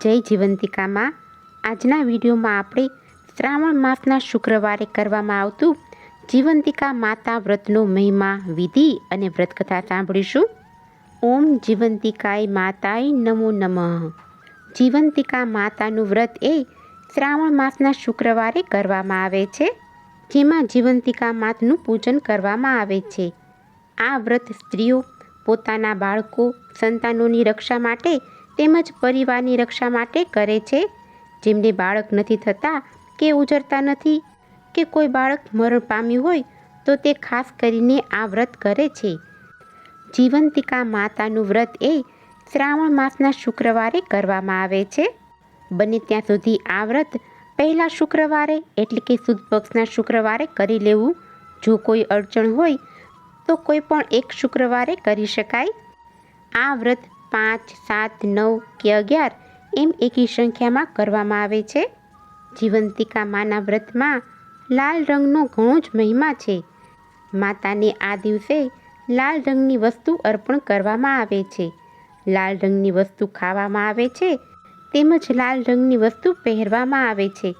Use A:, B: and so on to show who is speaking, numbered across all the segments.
A: જય જીવંતિકામાં. આજના વિડીયોમાં આપણે શ્રાવણ માસના શુક્રવારે કરવામાં આવતું જીવંતિકા માતા વ્રતનો મહિમા, વિધિ અને વ્રતકથા સાંભળીશું. ઓમ જીવંતિકાય માતાય નમો નમઃ. જીવંતિકા માતાનું વ્રત એ શ્રાવણ માસના શુક્રવારે કરવામાં આવે છે, જેમાં જીવંતિકા માતનું પૂજન કરવામાં આવે છે. આ વ્રત સ્ત્રીઓ, પોતાના બાળકો, સંતાનોની રક્ષા માટે તેમજ પરિવારની રક્ષા માટે કરે છે. જેમને બાળક નથી થતા કે ઉજરતા નથી કે કોઈ બાળક મરણ પામ્યું હોય તો તે ખાસ કરીને આ વ્રત કરે છે. જીવંતિકા માતાનું વ્રત એ શ્રાવણ માસના શુક્રવારે કરવામાં આવે છે. બને ત્યાં સુધી આ વ્રત પહેલા શુક્રવારે એટલે કે સુદ પક્ષના શુક્રવારે કરી લેવું. જો કોઈ અડચણ હોય તો કોઈ પણ એક શુક્રવારે કરી શકાય. આ વ્રત પાંચ, સાત, નવ કે અગિયાર એમ એકી સંખ્યામાં કરવામાં આવે છે. જીવંતિકા માના વ્રતમાં લાલ રંગનો ઘણો જ મહિમા છે. માતાને આ દિવસે લાલ રંગની વસ્તુ અર્પણ કરવામાં આવે છે. લાલ રંગની વસ્તુ ખાવામાં આવે છે. તેમજ લાલ રંગની વસ્તુ પહેરવામાં આવે છે.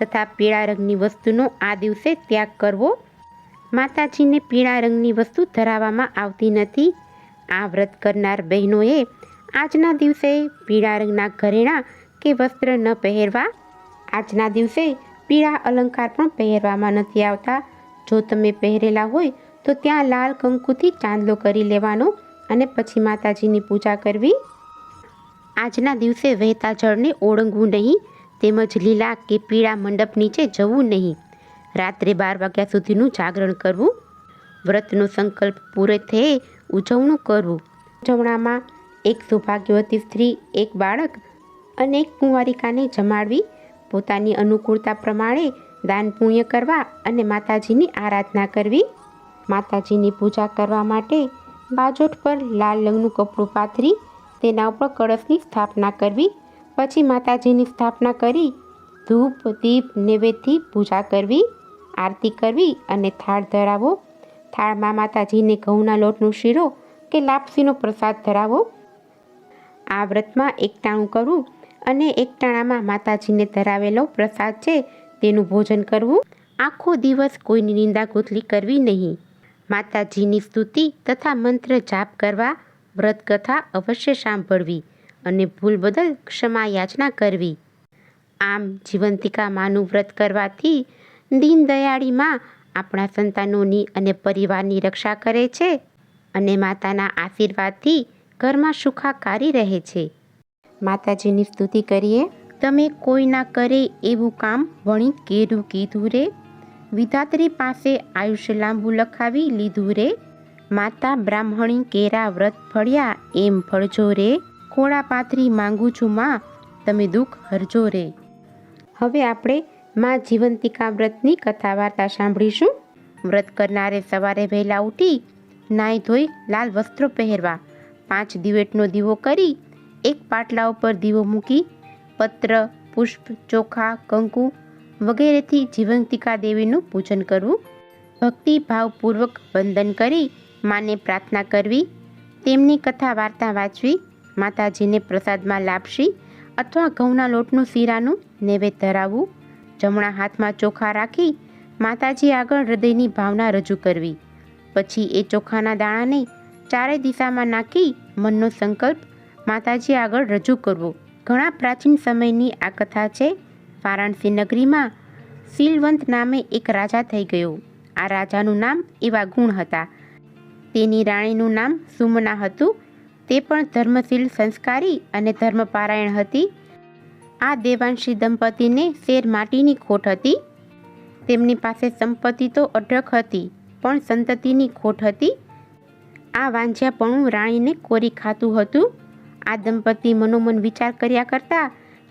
A: તથા પીળા રંગની વસ્તુનો આ દિવસે ત્યાગ કરવો. માતાજીને પીળા રંગની વસ્તુ ધરાવવામાં આવતી નથી. આ વ્રત કરનાર બહેનોએ આજના દિવસે પીળા રંગના ઘરેણાં કે વસ્ત્ર ન પહેરવા, આજના દિવસે પીળા અલંકાર પણ પહેરવામાં નથી આવતા. જો તમે પહેરેલા હોય તો ત્યાં લાલ કંકુથી ચાંદલો કરી લેવાનો અને પછી માતાજીની પૂજા કરવી. આજના દિવસે વહેતા જળને ઓળંગવું નહીં, તેમજ લીલા કે પીળા મંડપ નીચે જવું નહીં. રાત્રે બાર વાગ્યા સુધીનું જાગરણ કરવું. વ્રતનો સંકલ્પ પૂરો થયે ઉજવણું કરવું. ઉજવણામાં એક સૌભાગ્યવતી સ્ત્રી, એક બાળક અને એક કુંવારિકાને જમાડવી. પોતાની અનુકૂળતા પ્રમાણે દાન પુણ્ય કરવા અને માતાજીની આરાધના કરવી. માતાજીની પૂજા કરવા માટે બાજોટ પર લાલ રંગનું કપડું પાથરી તેના ઉપર કળશની સ્થાપના કરવી. પછી માતાજીની સ્થાપના કરી ધૂપ, દીપ નૈવેદ્યથી પૂજા કરવી, આરતી કરવી અને થાળ ધરાવો. થાળમાં માતાજીને ઘઉંના લોટનો શીરો કે લાપસીનો પ્રસાદ ધરાવો? આ વ્રતમાં એકટાણું કરવું અને એકટાણામાં માતાજીને ધરાવેલો પ્રસાદ છે તેનું ભોજન કરવું? આખો દિવસ કોઈની નિંદા ગોથલી કરવી નહીં. માતાજીની સ્તુતિ તથા મંત્ર જાપ કરવા વ્રતકથા અવશ્ય સાંભળવી અને ભૂલ બદલ ક્ષમા યાચના કરવી. આમ જીવંતિકા માનું વ્રત કરવાથી દીનદયાળીમાં આપણા સંતાનોની અને પરિવારની રક્ષા કરે છે અને માતાના આશીર્વાદથી ઘરમાં સુખાકારી રહે છે. માતાજીની સ્તુતિ કરીએ. તમે કોઈના કરે એવું કામ વણી કેરું કીધું રે? વિધાત્રી પાસે આયુષ્ય લાંબુ લખાવી લીધું રે? માતા બ્રાહ્મણી કેરા વ્રત ફળ્યા એમ ફળજો રે? ખોળા પાથરી માંગુ છું માં તમે દુઃખ હરજો રે. હવે આપણે માં જીવંતિકા વ્રતની કથા વાર્તા સાંભળીશું? વ્રત કરનારે સવારે વહેલા ઉઠી નાહી ધોઈ લાલ વસ્ત્રો પહેરવા, પાંચ દિવેટનો દીવો કરી, એક પાટલા ઉપર દીવો મૂકી, પત્ર, પુષ્પ, ચોખા, કંકુ વગેરેથી જીવંતિકા દેવીનું પૂજન કરવું. ભક્તિ ભાવપૂર્વક વંદન કરી માને પ્રાર્થના કરવી, તેમની કથા વાર્તા વાંચવી, માતાજીને પ્રસાદમાં લાપશી અથવા ઘઉંના લોટનું શીરાનું નૈવેદ્ય ધરાવવું જમણા હાથમાં ચોખા રાખી માતાજી આગળ હૃદયની ભાવના રજૂ કરવી. પછી એ ચોખાના દાણાને ચારે દિશામાં નાખી મનનો સંકલ્પ માતાજી આગળ રજૂ કરવો. ઘણા પ્રાચીન સમયની આ કથા છે. વારાણસી નગરીમાં શીલવંત નામે એક રાજા થઈ ગયો. આ રાજાનું નામ એવા ગુણ હતા. તેની રાણીનું નામ સુમના હતું. તે પણ ધર્મશીલ સંસ્કારી અને ધર્મપારાયણ હતી. આ દેવાંશી દંપતીને શેર માટીની ખોટ હતી. તેમની પાસે સંપત્તિ તો અઢળક હતી, પણ સંતતિની ખોટ હતી. આ વાંઝ્યાપણું રાણીને કોરી ખાતું હતું. આ દંપતી મનોમન વિચાર કર્યા કરતા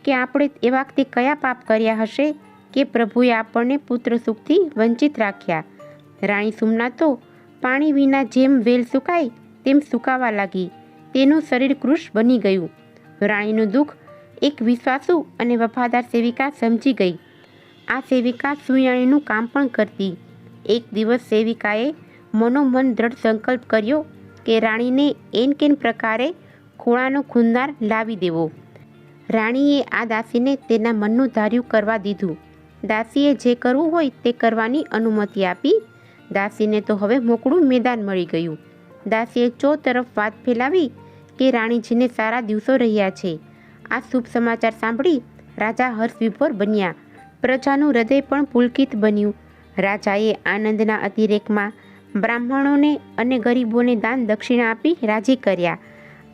A: કે આપણે એવા તે કયા પાપ કર્યા હશે કે પ્રભુએ આપણને પુત્ર સુખથી વંચિત રાખ્યા. રાણી સુમના તો પાણી વિના જેમ વેલ સુકાય તેમ સુકાવા લાગી. તેનું શરીર કૃશ બની ગયું. રાણીનું દુઃખ એક વિશ્વાસુ અને વફાદાર સેવિકા સમજી ગઈ. આ સેવિકા સુયાણીનું કામ પણ કરતી. એક દિવસ સેવિકાએ મનોમન દ્રઢ સંકલ્પ કર્યો કે રાણીને એન કેન પ્રકારે ખોળાનો ખૂંદાર લાવી દેવો. રાણીએ આ દાસીને તેના મનનું ધાર્યું કરવા દીધું. દાસીએ જે કરવું હોય તે કરવાની અનુમતિ આપી. દાસીને તો હવે મોકળું મેદાન મળી ગયું. દાસીએ ચો તરફ વાત ફેલાવી કે રાણીજીને સારા દિવસો રહ્યા છે. આ શુભ સમાચાર સાંભળી રાજા હર્ષવિભોર બન્યા. પ્રજાનું હૃદય પણ પુલકિત બન્યું. રાજાએ આનંદના અતિરેકમાં બ્રાહ્મણોને અને ગરીબોને દાન દક્ષિણા આપી રાજી કર્યા.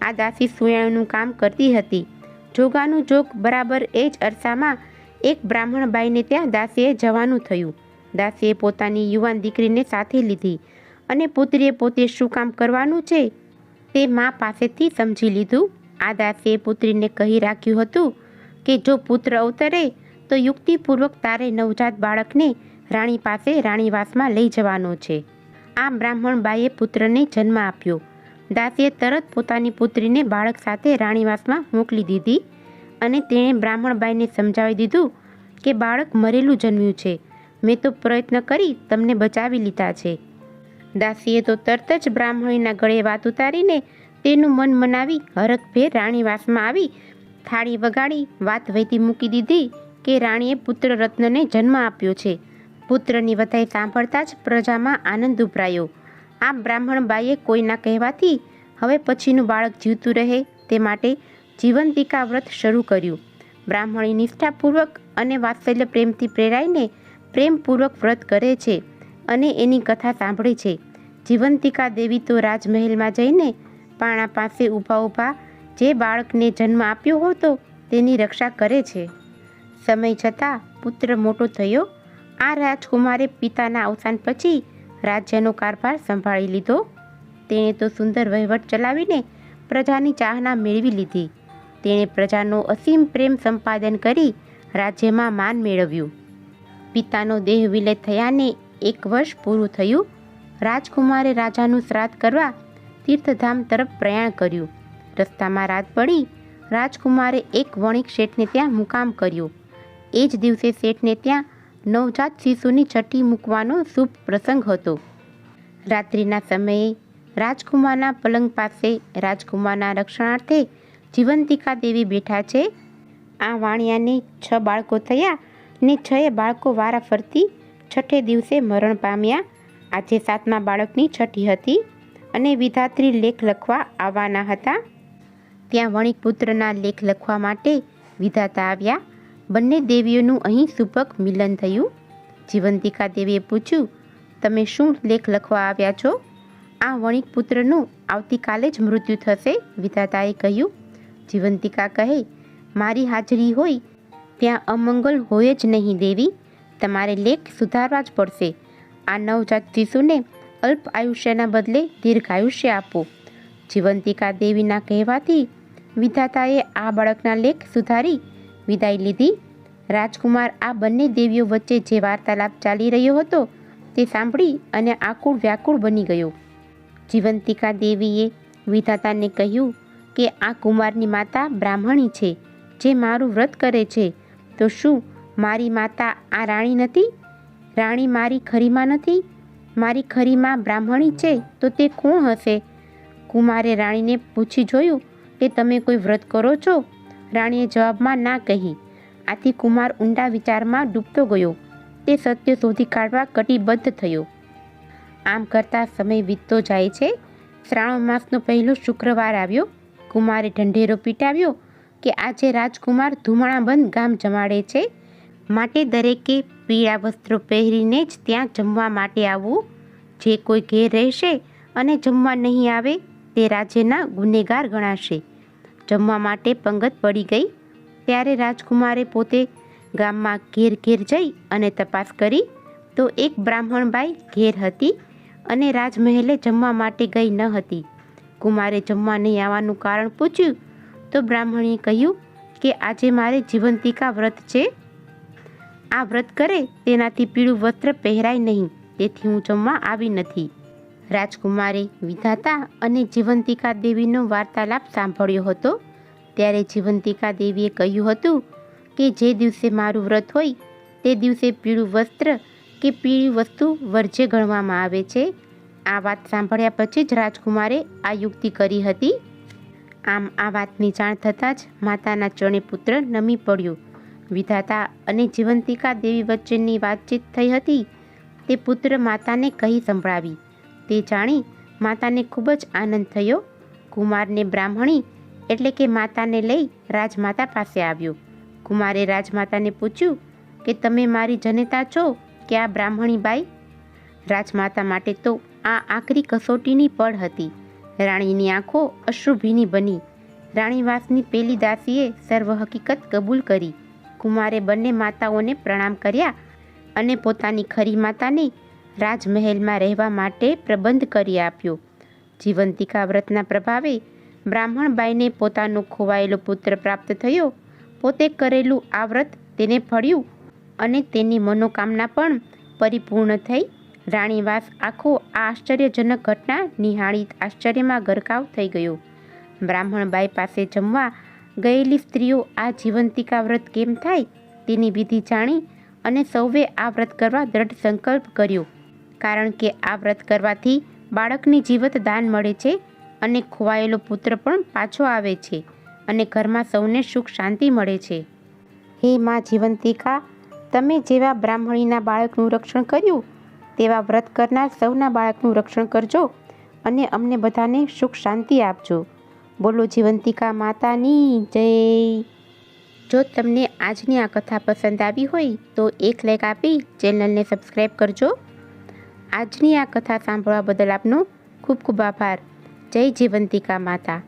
A: આ દાસી સુયાણનું કામ કરતી હતી. જોગાનું જોગ બરાબર એ જ અરસામાં એક બ્રાહ્મણ બાઈને ત્યાં દાસીએ જવાનું થયું. દાસીએ પોતાની યુવાન દીકરીને સાથે લીધી અને પુત્રીએ પોતે શું કામ કરવાનું છે તે મા પાસેથી સમજી લીધું. આ દાસીએ પુત્રીને કહી રાખ્યું હતું કે જો પુત્ર અવતરે, તો યુક્તિપૂર્વક તારે નવજાત બાળકને રાણી પાસે રાણીવાસમાં લઈ જવાનો છે. આ બ્રાહ્મણ બાઈએ પુત્રને જન્મ આપ્યો. દાસીએ તરત પોતાની પુત્રીને બાળક સાથે રાણીવાસમાં મોકલી દીધી અને તેણે બ્રાહ્મણબાઈને સમજાવી દીધું કે બાળક મરેલું જન્મ્યું છે. મેં તો પ્રયત્ન કરી તમને બચાવી લીધા છે. દાસીએ તો તરત જ બ્રાહ્મણીના ગળે વાત ઉતારીને તેનું મન મનાવી હરખભેર રાણીવાસમાં આવી, થાળી વગાડી, વાત વહેતી મૂકી દીધી કે રાણીએ પુત્ર રત્નને જન્મ આપ્યો છે. પુત્રની વધાઈ સાંભળતા જ પ્રજામાં આનંદ ઉભરાયો. આ બ્રાહ્મણ બાઈએ કોઈના કહેવાથી હવે પછીનું બાળક જીવતું રહે તે માટે જીવંતિકા વ્રત શરૂ કર્યું. બ્રાહ્મણી નિષ્ઠાપૂર્વક અને વાત્સલ્ય પ્રેમથી પ્રેરાઈને પ્રેમપૂર્વક વ્રત કરે છે અને એની કથા સાંભળે છે. જીવંતિકા દેવી તો રાજમહેલમાં જઈને પાણા પાસે ઊભા ઊભા જે બાળકને જન્મ આપ્યો હતો તેની રક્ષા કરે છે. સમય જતાં પુત્ર મોટો થયો. આ રાજકુમારે પિતાના અવસાન પછી રાજ્યનો કારભાર સંભાળી લીધો. તેણે તો સુંદર વહીવટ ચલાવીને પ્રજાની ચાહના મેળવી લીધી. તેણે પ્રજાનો અસીમ પ્રેમ સંપાદન કરી રાજ્યમાં માન મેળવ્યું. પિતાનો દેહ વિલય થયાને એક વર્ષ પૂરું થયું. રાજકુમારે રાજાનું શ્રાદ્ધ કરવા તીર્થધામ તરફ પ્રયાણ કર્યું. રસ્તામાં રાત પડી, રાજકુમારે એક વણિક શેઠને ત્યાં મુકામ કર્યો. એ જ દિવસે શેઠને ત્યાં નવજાત શિશુની છઠ્ઠી મૂકવાનો શુભ પ્રસંગ હતો. રાત્રિના સમયે રાજકુમારના પલંગ પાસે રાજકુમારના રક્ષણાર્થે જીવંતિકા દેવી બેઠા છે. આ વાણિયાને છ બાળકો થયા ને છએ બાળકો વારા ફરતી છઠ્ઠે દિવસે મરણ પામ્યા. આજે સાતમા બાળકની છઠ્ઠી હતી. અને વિધાત્રી લેખ લખવા આવવાના હતા. ત્યાં વણિક પુત્રના લેખ લખવા માટે વિધાતા આવ્યા. બંને દેવીઓનું અહીં સુભક મિલન થયું. જીવંતિકા દેવીએ પૂછ્યું, તમે શું લેખ લખવા આવ્યા છો? આ વણિક પુત્રનું આવતીકાલે જ મૃત્યુ થશે, વિધાતાએ કહ્યું. જીવંતિકા કહે, મારી હાજરી હોય, ત્યાં અમંગલ હોય જ નહીં દેવી. તમારે લેખ સુધારવા જ પડશે. આ નવજાત શિશુને અલ્પ આયુષ્યના બદલે દીર્ઘ આયુષ્ય આપો. જીવંતિકા દેવીના કહેવાથી વિધાતાએ આ બાળકના લેખ સુધારી વિદાય લીધી. રાજકુમાર આ બંને દેવીઓ વચ્ચે જે વાર્તાલાપ ચાલી રહ્યો હતો તે સાંભળી અને આકુળ વ્યાકુળ બની ગયો. જીવંતિકા દેવીએ વિધાતાને કહ્યું કે આ કુમારની માતા બ્રાહ્મણી છે, જે મારું વ્રત કરે છે. તો શું મારી માતા આ રાણી નથી? રાણી મારી ખરીમાં નથી? મારી ખરીમાં બ્રાહ્મણી છે તો તે કોણ હશે? કુમારે રાણીને પૂછી જોયું કે તમે કોઈ વ્રત કરો છો? રાણીએ જવાબમાં ના કહી. આથી કુમાર ઊંડા વિચારમાં ડૂબતો ગયો. તે સત્ય શોધી કાઢવા કટિબદ્ધ થયો. આમ કરતાં સમય વીતતો જાય છે. શ્રાવણ માસનો પહેલો શુક્રવાર આવ્યો. કુમારે ઢંઢેરો પીટાવ્યો કે આજે રાજકુમાર ધુમાણાબંધ ગામ જમાડે છે. માટે દરેકે પીળા વસ્ત્રો પહેરીને જ ત્યાં જમવા માટે આવવું. જે કોઈ ઘેર રહેશે અને જમવા નહીં આવે તે રાજેના ગુનેગાર ગણાશે. જમવા માટે પંગત પડી ગઈ. ત્યારે રાજકુમારે પોતે ગામમાં ઘેર ઘેર જઈ અને તપાસ કરી. તો એક બ્રાહ્મણબાઈ ઘેર હતી અને રાજમહેલે જમવા માટે ગઈ ન હતી. કુમારે જમવા નહીં આવવાનું કારણ પૂછ્યું. તો બ્રાહ્મણીએ કહ્યું કે આજે મારે જીવંતિકા વ્રત છે. આ વ્રત કરે તેનાથી પીળું વસ્ત્ર પહેરાય નહીં, તેથી હું જમવા આવી નથી. રાજકુમારે વિધાતા અને જીવંતિકા દેવીનો વાર્તાલાપ સાંભળ્યો હતો, ત્યારે જીવંતિકા દેવીએ કહ્યું હતું કે જે દિવસે મારું વ્રત હોય, તે દિવસે પીળું વસ્ત્ર કે પીળી વસ્તુ વર્જ્ય ગણવામાં આવે છે. આ વાત સાંભળ્યા પછી જ રાજકુમારે આ યુક્તિ કરી હતી. આમ આ વાતની જાણ થતાં જ માતાના ચરણે પુત્ર નમી પડ્યો. વિધાતા અને જીવંતિકા દેવી વચ્ચેની વાતચીત થઈ હતી. તે પુત્ર માતાને કહી સંભળાવી. તે જાણી માતાને ખૂબ જ આનંદ થયો. કુમારને બ્રાહ્મણી એટલે કે માતાને લઈ રાજમાતા પાસે આવ્યો. કુમારે રાજમાતાને પૂછ્યું કે, તમે મારી જનેતા છો? કે આ બ્રાહ્મણી બાઈ? રાજમાતા માટે તો આ આકરી કસોટીની પળ હતી. રાણીની આંખો અશ્રુભીની બની. રાણીવાસની પેલી દાસીએ સર્વ હકીકત કબૂલ કરી. કુમારે બંને માતાઓને પ્રણામ કર્યા અને પોતાની ખરી માતાને રાજમહેલમાં રહેવા માટે પ્રબંધ કરી આપ્યો. જીવંતિકા વ્રતના પ્રભાવે બ્રાહ્મણબાઈને પોતાનો ખોવાયેલો પુત્ર પ્રાપ્ત થયો. પોતે કરેલું આ વ્રત તેને ફળ્યું અને તેની મનોકામના પણ પરિપૂર્ણ થઈ. રાણીવાસ આખો આ આશ્ચર્યજનક ઘટના નિહાળી આશ્ચર્યમાં ગરકાવ થઈ ગયો. બ્રાહ્મણબાઈ પાસે જમવા ગયેલી સ્ત્રીઓ આ જીવંતિકા વ્રત કેમ થાય તેની વિધિ જાણી અને સૌએ આ વ્રત કરવા દ્રઢ સંકલ્પ કર્યો. કારણ કે આ વ્રત કરવાથી બાળકની જીવત દાન મળે છે અને ખોવાયેલો પુત્ર પણ પાછો આવે છે અને ઘરમાં સૌને સુખ શાંતિ મળે છે. હે મા જીવંતિકા, તમે જેવા બ્રાહ્મણીના બાળકનું રક્ષણ કર્યું, તેવા વ્રત કરનાર સૌના બાળકનું રક્ષણ કરજો અને અમને બધાને સુખ શાંતિ આપજો. બોલો જીવંતિકા માતાની જય. જો તમને આજની આ કથા પસંદ આવી હોય તો એક લાઈક આપી ચેનલને સબસ્ક્રાઈબ કરજો. આજની આ કથા સાંભળવા બદલ આપનો ખૂબ ખૂબ આભાર. જય જીવંતિકા માતા.